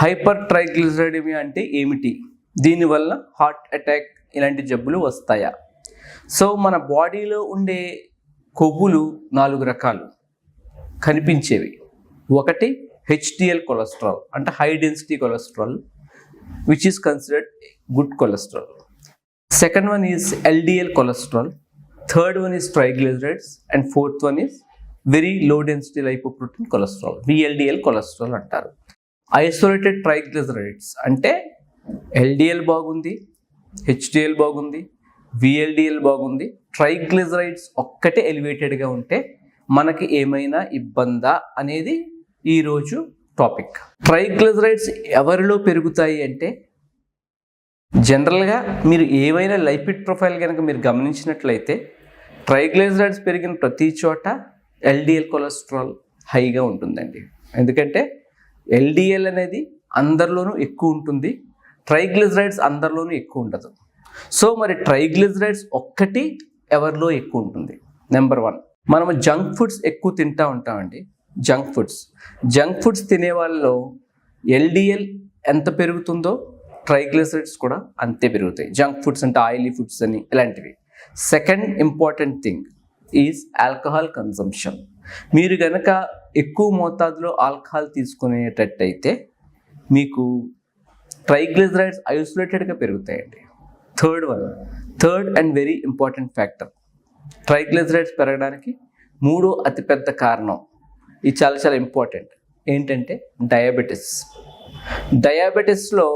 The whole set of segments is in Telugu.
హైపర్ ట్రైగ్లిజరైడమియా అంటే ఏమిటి? దీనివల్ల హార్ట్ అటాక్ ఇలాంటి జబ్బులు వస్తాయా? సో మన బాడీలో ఉండే కొవ్వులు నాలుగు రకాలు కనిపించేవి. ఒకటి హెచ్డిఎల్ కొలెస్ట్రాల్ అంటే high density cholesterol which is considered good cholesterol second one is LDL cholesterol third one is triglycerides and fourth one is very low density lipoprotein cholesterol VLDL cholesterol అంటారు. ఐసోలేటెడ్ ట్రైగ్లిజరైడ్స్ అంటే ఎల్డిఎల్ బాగుంది హెచ్డిఎల్ బాగుంది విఎల్డిఎల్ బాగుంది. ట్రైగ్లిజరైడ్స్ ఒక్కటే ఎలివేటెడ్గా ఉంటే మనకి ఏమైనా ఇబ్బందా అనేది ఈరోజు టాపిక్. ట్రైగ్లిజరైడ్స్ ఎవరిలో పెరుగుతాయి అంటే జనరల్గా మీరు ఏవైనా లైపిడ్ ప్రొఫైల్ కనుక మీరు గమనించినట్లయితే ట్రైగ్లిజరైడ్స్ పెరిగిన ప్రతి చోట ఎల్డిఎల్ కొలెస్ట్రాల్ హైగా ఉంటుందండి. ఎందుకంటే ఎల్డిఎల్ అనేది అందరిలోనూ ఎక్కువ ఉంటుంది. ట్రైగ్లిజరైడ్స్ అందరిలోనూ ఎక్కువ ఉండదు. సో మరి ట్రైగ్లిజరైడ్స్ ఒక్కటి ఎవరిలో ఎక్కువ ఉంటుంది? నెంబర్ వన్ మనము జంక్ ఫుడ్స్ ఎక్కువ తింటూ ఉంటామండి. Junk foods. జంక్ ఫుడ్స్ తినే వాళ్ళలో ఎల్డిఎల్ ఎంత పెరుగుతుందో ట్రైగ్లిసరైడ్స్ కూడా అంతే పెరుగుతాయి. జంక్ ఫుడ్స్ అంటే ఆయిలీ ఫుడ్స్ అని ఇలాంటివి. Second important thing is alcohol consumption మీరు కనుక ఎక్కువ మోతాదులో ఆల్కహాల్ తీసుకునేటట్టయితే మీకు ట్రైగ్లిజరైడ్స్ ఐసోలేటెడ్గా పెరుగుతాయండి. Third one third and very important factor triglycerides పెరగడానికి మూడో అతిపెద్ద కారణం ఇది చాలా చాలా ఇంపార్టెంట్ ఏంటంటే డయాబెటిస్. డయాబెటిస్లో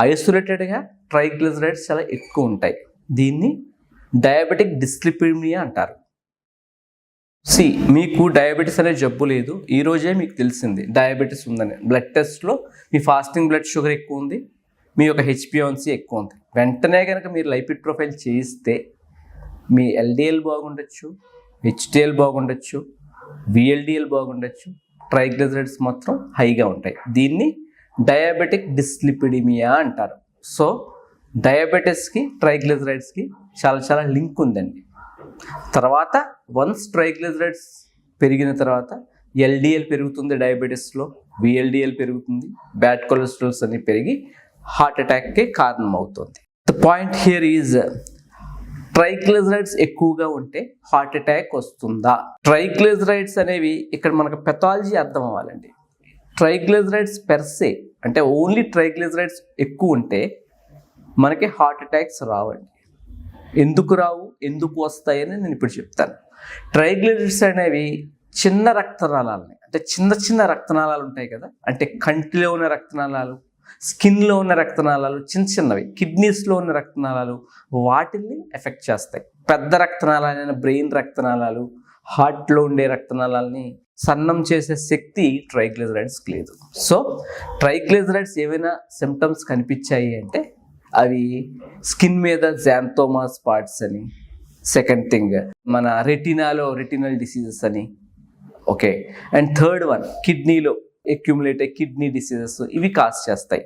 ఐసోలేటెడ్గా ట్రైగ్లిజరైడ్స్ చాలా ఎక్కువ ఉంటాయి. దీన్ని డయాబెటిక్ డిస్లిపిమియా అంటారు. సి మీకు డయాబెటీస్ అనే జబ్బు లేదు. ఈ రోజే మీకు తెలిసింది. డయాబెటీస్ ఉందని. బ్లడ్ టెస్ట్లో మీ ఫాస్టింగ్ బ్లడ్ షుగర్ ఎక్కువ ఉంది. మీ యొక్క హెచ్పిఓన్సీ ఎక్కువ ఉంది. వెంటనే కనుక మీరు లైపిడ్ ప్రొఫైల్ చేయిస్తే మీ ఎల్డిఎల్ బాగుండొచ్చు హెచ్డిఎల్ బాగుండొచ్చు విఎల్డిఎల్ బాగుండొచ్చు ట్రైగ్లిజరైడ్స్ మాత్రం హైగా ఉంటాయి. దీన్ని డయాబెటిక్ డిస్లిపిడిమియా అంటారు. సో డయాబెటీస్కి ట్రైగ్లిజరైడ్స్కి చాలా చాలా లింక్ ఉందండి. తర్వాత వన్స్ ట్రైగ్లిజరైడ్స్ పెరిగిన తర్వాత ఎల్డిఎల్ పెరుగుతుంది డయాబెటీస్లో విఎల్డిఎల్ పెరుగుతుంది బ్యాడ్ కొలెస్ట్రాల్స్ అన్ని పెరిగి హార్ట్ అటాక్కి కారణం అవుతుంది the point here is triglycerides ఎక్కువగా ఉంటే హార్ట్ అటాక్ వస్తుందా? ట్రైగ్లిజరైడ్స్ అనేవి ఇక్కడ మనకు పెథాలజీ అర్థం అవ్వాలండి. ట్రైగ్లిజరైడ్స్ పెర్సే అంటే ఓన్లీ ట్రైగ్లిజరైడ్స్ ఎక్కువ ఉంటే మనకి హార్ట్ అటాక్స్ రావండి. ఎందుకు రావు? ఎందుకు వస్తాయని నేను ఇప్పుడు చెప్తాను. ట్రైగ్లిజరైడ్స్ అనేవి చిన్న రక్తనాళాలని అంటే చిన్న చిన్న రక్తనాళాలు ఉంటాయి కదా? అంటే కంటిలో ఉన్న రక్తనాళాలు స్కిన్లో ఉన్న రక్తనాళాలు చిన్న చిన్నవి కిడ్నీస్లో ఉన్న రక్తనాళాలు వాటిని ఎఫెక్ట్ చేస్తాయి. పెద్ద రక్తనాళాలైన బ్రెయిన్ రక్తనాళాలు హార్ట్లో ఉండే రక్తనాళాలని సన్నం చేసే శక్తి ట్రైగ్లిజరైడ్స్కి లేదు. సో ట్రైగ్లిజరైడ్స్ ఏవైనా సిమ్టమ్స్ కనిపించాయి అంటే అవి స్కిన్ మీద జాంతోమా స్పాట్స్ అని. సెకండ్ థింగ్ మన రెటినాలో రెటినల్ డిసీజెస్ అని. ఓకే అండ్ థర్డ్ వన్ కిడ్నీలో అక్యుములేట్ కిడ్నీ డిసీజెస్ ఇవి కాజ్ చేస్తాయి.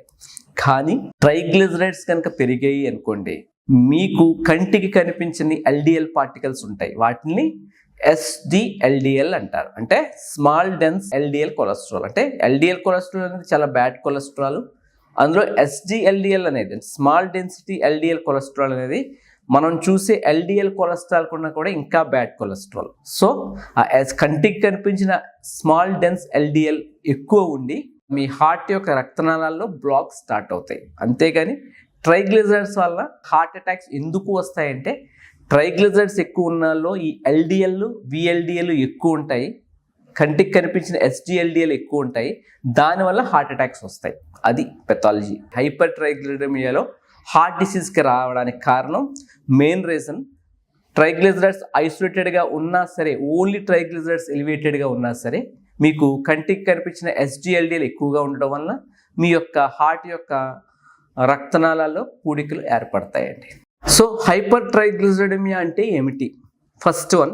కానీ ట్రైగ్లిజరైడ్స్ కనుక పెరిగాయి అనుకోండి మీకు కంటికి కనిపించని ఎల్డిఎల్ పార్టికల్స్ ఉంటాయి. వాటిని ఎస్డిఎల్డిఎల్ అంటారు. అంటే స్మాల్ డెన్స్ ఎల్డిఎల్ కొలెస్ట్రాల్ అంటే ఎల్డిఎల్ కొలెస్ట్రాల్ అనేది చాలా బ్యాడ్ కొలెస్ట్రాల్ అందులో ఎస్డిఎల్డిఎల్ అనేది స్మాల్ డెన్సిటీ ఎల్డిఎల్ కొలెస్ట్రాల్ అనేది మనం చూసే ఎల్డిఎల్ కొలెస్ట్రాల్ కన్నా కూడా ఇంకా బ్యాడ్ కొలెస్ట్రాల్ సో ఆ కంటికి కనిపించిన స్మాల్ డెన్స్ ఎల్డిఎల్ ఎక్కువ ఉండి మీ హార్ట్ యొక్క రక్తనాళాల్లో బ్లాక్ స్టార్ట్ అవుతాయి. అంతేగాని ట్రైగ్లిజరైడ్స్ వల్ల హార్ట్ అటాక్స్ ఎందుకు వస్తాయంటే ట్రైగ్లిజరైడ్స్ ఎక్కువ ఉన్న ఈ ఎల్డిఎల్ విఎల్డిఎల్ ఎక్కువ ఉంటాయి. కంటికి కనిపించిన ఎస్డిఎల్డిఎల్ ఎక్కువ ఉంటాయి. దానివల్ల హార్ట్ అటాక్స్ వస్తాయి. అది పెథాలజీ. హైపర్ ట్రైగ్లిడమియాలో హార్ట్ డిసీజ్కి రావడానికి కారణం మెయిన్ రీజన్ ట్రైగ్లిజరైడ్స్ ఐసోలేటెడ్గా ఉన్నా సరే ఓన్లీ ట్రైగ్లిజరైడ్స్ ఎలివేటెడ్గా ఉన్నా సరే మీకు కంటికి కనిపించిన ఎస్డిఎల్డిఎల్ ఎక్కువగా ఉండడం వల్ల మీ యొక్క హార్ట్ యొక్క రక్తనాళాల్లో పూడికలు ఏర్పడతాయండి. సో హైపర్ ట్రైగ్లిజరైడమియా అంటే ఏమిటి? ఫస్ట్ వన్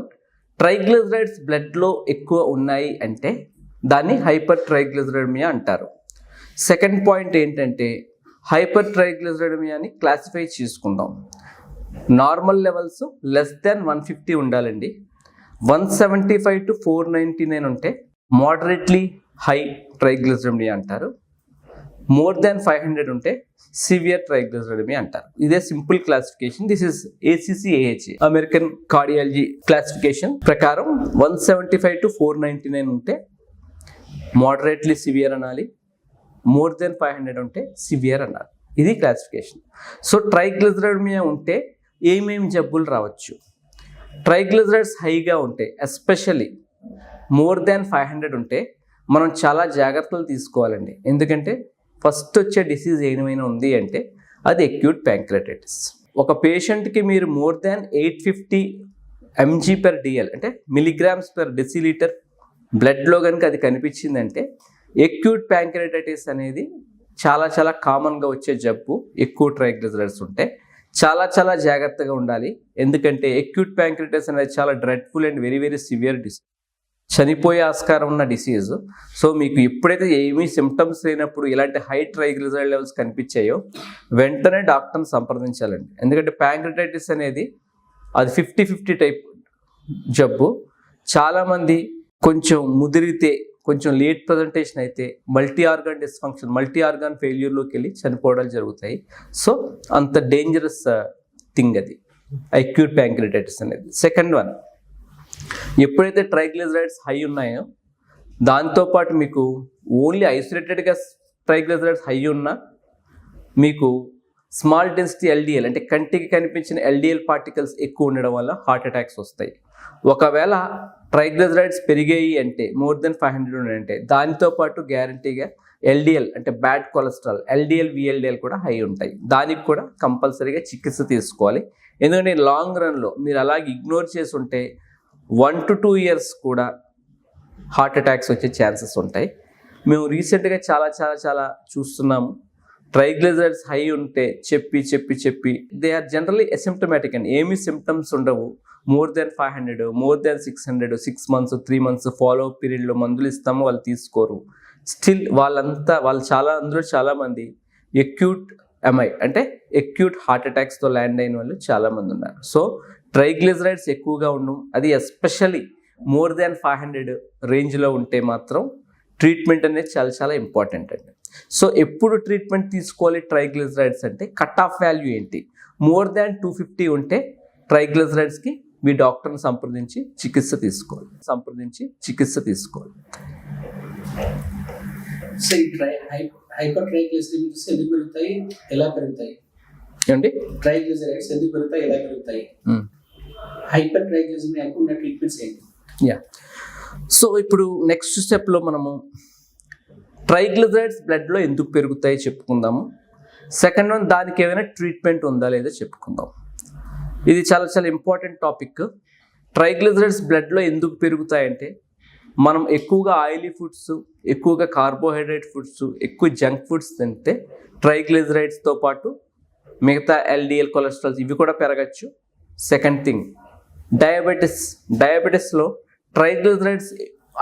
ట్రైగ్లిజరైడ్స్ బ్లడ్లో ఎక్కువ ఉన్నాయి అంటే దాన్ని హైపర్ ట్రైగ్లిజరైడమియా అంటారు. సెకండ్ పాయింట్ ఏంటంటే హైపర్ ట్రైగ్లిజరైడమియాని క్లాసిఫై చేసుకుందాం. Normal levels less than one fifty ఉండాలండి. One seventy five to four ninety nine ఉంటే మోడరేట్లీ హై ట్రైగ్లిజరైడమియా అంటారు. మోర్ దాన్ ఫైవ్ హండ్రెడ్ ఉంటే సివియర్ ట్రైగ్లిజరైడమీ అంటారు. ఇదే simple classification. This is ACC AHA American cardiology classification ప్రకారం one seventy five to four ninety nine ఉంటే మోడరేట్లీ సివియర్ అనాలి. మోర్ దెన్ ఫైవ్ హండ్రెడ్ ఉంటే సివియర్ అన్నారు ఇది క్లాసిఫికేషన్. సో ట్రైగ్లిజరైడమియా ఉంటే ఏమేమి జబ్బులు రావచ్చు? ట్రైగ్లిజరైడ్స్ హైగా ఉంటే especially more than five hundred ఉంటే మనం చాలా జాగ్రత్తలు తీసుకోవాలండి. ఎందుకంటే ఫస్ట్ వచ్చే డిసీజ్ ఏమైనా ఉంది అంటే అది అక్యూట్ ప్యాంక్రటైటిస్ ఒక పేషెంట్కి మీరు more than eight fifty mg per dl అంటే మిలిగ్రామ్స్ పెర్ డెసిలీటర్ బ్లడ్లో కనుక అది కనిపించిందంటే ఎక్యూట్ ప్యాంక్రటైటిస్ అనేది చాలా చాలా కామన్గా వచ్చే జబ్బు. ఎక్కువ ట్రైగ్లిజరైడ్స్ ఉంటే చాలా చాలా జాగ్రత్తగా ఉండాలి. ఎందుకంటే ఎక్యూట్ ప్యాంక్రటైటిస్ అనేది చాలా dreadful and very very severe disease చనిపోయే ఆస్కారం ఉన్న డిసీజ్ సో మీకు ఎప్పుడైతే ఏమీ సిమ్టమ్స్ లేనప్పుడు ఇలాంటి హై ట్రైగ్లిజైడ్ లెవెల్స్ కనిపించాయో వెంటనే డాక్టర్ని సంప్రదించాలండి. ఎందుకంటే ప్యాంక్రిటైటిస్ అనేది అది ఫిఫ్టీ ఫిఫ్టీ టైప్ జబ్బు. చాలామంది కొంచెం ముదిరితే కొంచెం లేట్ ప్రజెంటేషన్ అయితే multi organ dysfunction multi organ ఫెయిల్యూర్లోకి వెళ్ళి చనిపోవడాలు జరుగుతాయి. సో అంత డేంజరస్ థింగ్ uh, అది. అక్యూట్ ప్యాంక్రిటైటిస్ అనేది. సెకండ్ వన్ ఎప్పుడైతే ట్రైగ్లిజరైడ్స్ హై ఉన్నాయో దాంతోపాటు మీకు ఓన్లీ ఐసోలేటెడ్గా ట్రైగ్లిజరైడ్స్ హై ఉన్నా మీకు స్మాల్ డెన్సిటీ ఎల్డిఎల్ అంటే కంటికి కనిపించిన ఎల్డిఎల్ పార్టికల్స్ ఎక్కువ ఉండడం వల్ల హార్ట్ అటాక్స్ వస్తాయి. ఒకవేళ ట్రైగ్లిజరైడ్స్ పెరిగాయి అంటే మోర్ దెన్ ఫైవ్ హండ్రెడ్ అంటే దానితో పాటు గ్యారంటీగా ఎల్డిఎల్ అంటే బ్యాడ్ కొలెస్ట్రాల్ ఎల్డిఎల్ విఎల్డిఎల్ కూడా హై ఉంటాయి. దానికి కూడా కంపల్సరీగా చికిత్స తీసుకోవాలి. ఎందుకంటే లాంగ్ రన్లో మీరు అలాగే ఇగ్నోర్ చేసి ఉంటే వన్ టు టూ ఇయర్స్ కూడా హార్ట్ అటాక్స్ వచ్చే ఛాన్సెస్ ఉంటాయి. మేము రీసెంట్గా చాలా చాలా చాలా చూస్తున్నాము. ట్రైగ్లిజరైడ్స్ హై ఉంటే చెప్పి చెప్పి చెప్పి they are generally asymptomatic and. ఏమీ సిమ్టమ్స్ ఉండవు. More than five hundred more than six hundred six months three months follow up పీరియడ్లో మందులు ఇస్తాము వాళ్ళు తీసుకోరు. స్టిల్ వాళ్ళంతా వాళ్ళు చాలా అందులో చాలామంది ఎక్యూట్ ఎంఐ అంటే ఎక్యూట్ హార్ట్ అటాక్స్తో ల్యాండ్ అయిన వాళ్ళు చాలామంది ఉన్నారు. సో ట్రైగ్లిజరైడ్స్ ఎక్కువగా ఉండడం అది especially more than five hundred రేంజ్లో ఉంటే మాత్రం ట్రీట్మెంట్ అనేది చాలా చాలా ఇంపార్టెంట్ అండి. సో ఎప్పుడు ట్రీట్మెంట్ తీసుకోవాలి ట్రైగ్లిజరైడ్స్ అంటే కట్ ఆఫ్ వాల్యూ ఏంటి? మోర్ దాన్ టూ ఫిఫ్టీ ఉంటే ట్రైగ్లిజరైడ్స్కి మీ డాక్టర్ని సంప్రదించి చికిత్స తీసుకోవాలి. సంప్రదించి చికిత్స తీసుకోవాలి. హైపర్ ట్రైగ్లిసరైడ్స్ ఎందుకు పెరుగుతాయి? ఎలా పెరుగుతాయి? ఏమండి? ట్రైగ్లిసరైడ్స్ ఎందుకు పెరుగుతాయి? ఎలా పెరుగుతాయి? హైపర్ ట్రైగ్లిసరైడ్ ఉన్న ట్రీట్మెంట్స్ ఏంటి? యా సో ఇప్పుడు నెక్స్ట్ స్టెప్లో మనము ట్రైగ్లిజైడ్స్ బ్లడ్లో ఎందుకు పెరుగుతాయి చెప్పుకుందాము. సెకండ్ వన్ దానికి ఏమైనా ట్రీట్మెంట్ ఉందా లేదా చెప్పుకుందాం. ఇది చాలా చాలా ఇంపార్టెంట్ టాపిక్ ట్రైగ్లిజరైడ్స్ బ్లడ్లో ఎందుకు పెరుగుతాయంటే మనం ఎక్కువగా ఆయిలీ ఫుడ్స్ ఎక్కువగా కార్బోహైడ్రేట్ ఫుడ్స్ ఎక్కువ జంక్ ఫుడ్స్ తింటే ట్రైగ్లిజరైడ్స్తో పాటు మిగతా ఎల్డిఎల్ కొలెస్ట్రాల్స్ ఇవి కూడా పెరగచ్చు. సెకండ్ థింగ్ డయాబెటిస్ డయాబెటిస్లో ట్రైగ్లిజరైడ్స్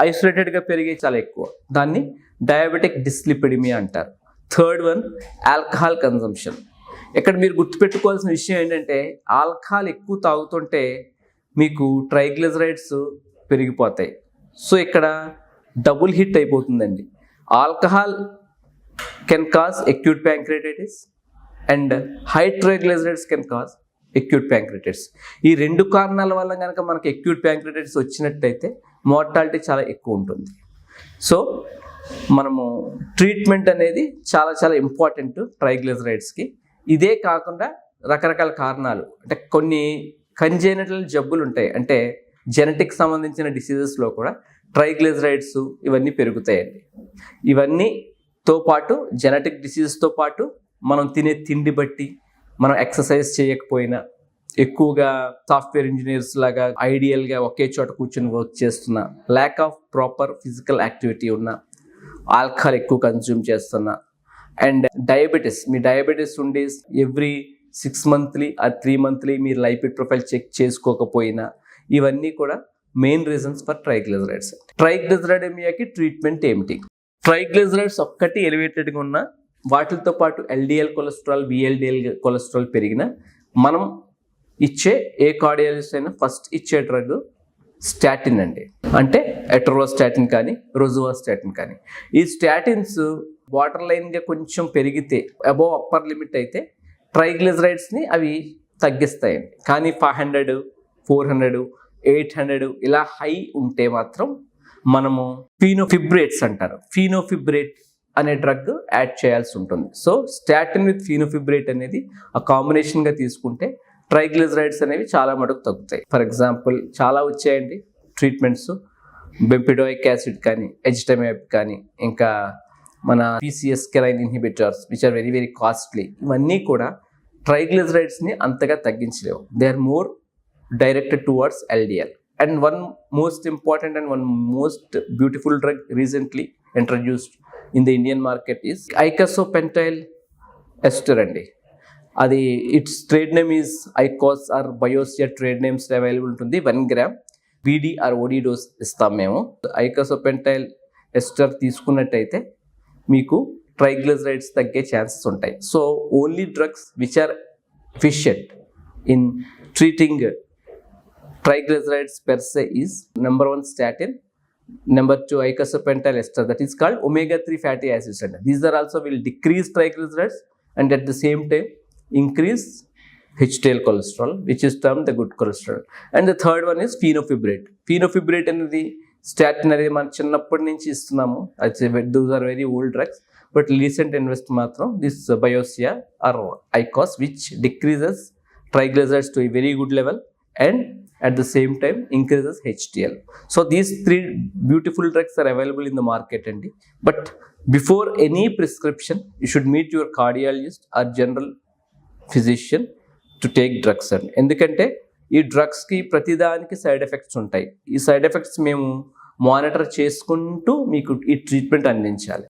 ఐసోలేటెడ్గా పెరిగే చాలా ఎక్కువ. దాన్ని డయాబెటిక్ డిస్లిపిడిమియా అంటారు. థర్డ్ వన్ ఆల్కహాల్ కన్సంప్షన్ ఇక్కడ మీరు గుర్తుపెట్టుకోవాల్సిన విషయం ఏంటంటే ఆల్కహాల్ ఎక్కువ తాగుతుంటే మీకు ట్రైగ్లిజరైడ్స్ పెరిగిపోతాయి. సో ఇక్కడ డబుల్ హిట్ అయిపోతుందండి. Alcohol can cause acute pancreatitis and high triglycerides can cause acute pancreatitis ఈ రెండు కారణాల వల్ల కనుక మనకి ఎక్యూట్ ప్యాంక్రైటిస్ వచ్చినట్టయితే మోర్టాలిటీ చాలా ఎక్కువ ఉంటుంది. సో మనము ట్రీట్మెంట్ అనేది చాలా చాలా ఇంపార్టెంట్ ట్రైగ్లిజరైడ్స్కి ఇదే కాకుండా రకరకాల కారణాలు అంటే కొన్ని కంజెనిటల్ జబ్బులు ఉంటాయి. అంటే జెనెటిక్ సంబంధించిన డిసీజెస్లో కూడా ట్రైగ్లిజరైడ్స్ ఇవన్నీ పెరుగుతాయండి. ఇవన్నీతో పాటు జెనెటిక్ డిసీజెస్తో పాటు మనం తినే తిండి బట్టి మనం ఎక్సర్సైజ్ చేయకపోయినా ఎక్కువగా సాఫ్ట్వేర్ ఇంజనీర్స్ లాగా ఐడియల్గా ఒకే చోట కూర్చొని వర్క్ చేస్తున్నా lack of proper physical activity ఉన్న ఆల్కహాల్ ఎక్కువ కన్జ్యూమ్ చేస్తున్నా. అండ్ డయాబెటీస్ మీ డయాబెటీస్ ఉండి ఎవ్రీ సిక్స్ మంత్లీ ఆ త్రీ మంత్లీ మీరు లైపిడ్ ప్రొఫైల్ చెక్ చేసుకోకపోయినా ఇవన్నీ కూడా మెయిన్ రీజన్స్ ఫర్ ట్రైగ్లిజరైడ్స్ ట్రైగ్లిజరైడమియాకి ట్రీట్మెంట్ ఏమిటి? ట్రైగ్లిజరైడ్స్ ఒక్కటి ఎలివేటెడ్గా ఉన్న వాటితో పాటు ఎల్డిఎల్ కొలెస్ట్రాల్ బిఎల్డిఎల్ కొలెస్ట్రాల్ పెరిగిన మనం ఇచ్చే ఏ కార్డియాలజిస్ట్ అయినా ఫస్ట్ ఇచ్చే డ్రగ్ స్టాటిన్ అండి. అంటే ఎట్రోస్టాటిన్ కానీ రొజువాస్టాటిన్ కానీ. ఈ స్టాటిన్స్ వాటర్ లైన్గా కొంచెం పెరిగితే అబోవ్ అప్పర్ లిమిట్ అయితే ట్రైగ్లిజరైడ్స్ని అవి తగ్గిస్తాయండి. కానీ five hundred four hundred eight hundred ఇలా హై ఉంటే మాత్రం మనము ఫీనోఫిబ్రేట్స్ అంటారు. ఫీనోఫిబ్రేట్ అనే డ్రగ్ యాడ్ చేయాల్సి ఉంటుంది. సో స్టాటిన్ విత్ ఫీనోఫిబ్రేట్ అనేది ఆ కాంబినేషన్గా తీసుకుంటే ట్రైగ్లిజరైడ్స్ అనేవి చాలా మటుకు తగ్గుతాయి. ఫర్ ఎగ్జాంపుల్ చాలా వచ్చాయండి ట్రీట్మెంట్స్ బెంపిడోయిక్ యాసిడ్ కానీ ఎజిటమైప్ కానీ ఇంకా మన PCS K nine inhibitors which are very very costly ఇవన్నీ కూడా ట్రైగ్లిజరైడ్స్ని అంతగా తగ్గించలేవు. They are more directed towards LDL and one most important and one most beautiful drug recently introduced in the Indian market is icosapent ethyl ester అండి. అది it's trade name is Icos or Biosia trade names available ఉంటుంది. One gram BD or OD dose ఇస్తాం మేము. ఐకసోపెంటైల్ ఎస్టర్ తీసుకున్నట్టయితే మీకు ట్రైగ్లిజరైడ్స్ తగ్గే ఛాన్సెస్ ఉంటాయి. So only drugs which are efficient in treating triglycerides per se is number one statin number two icosapentine ester that is called omega 3 fatty acids and these are also will decrease triglycerides and at the same time increase HDL cholesterol which is termed the good cholesterol and the third one is phenofibrate phenofibrate అనేది స్టాటిన్ అనేది మనం చిన్నప్పటి నుంచి ఇస్తున్నాము those are very old drugs but recent invest మాత్రం this Biosia or Icos which decreases triglycerides to a good level and at the same time increases HDL. So these three beautiful drugs are available in the market and but before any prescription you should meet your cardiologist or general physician to take drugs అండి ఎందుకంటే ఈ డ్రగ్స్కి ప్రతిదానికి సైడ్ ఎఫెక్ట్స్ ఉంటాయి ఈ సైడ్ ఎఫెక్ట్స్ మేము మానిటర్ చేసుకుంటూ మీకు ఈ ట్రీట్మెంట్ అందించాలి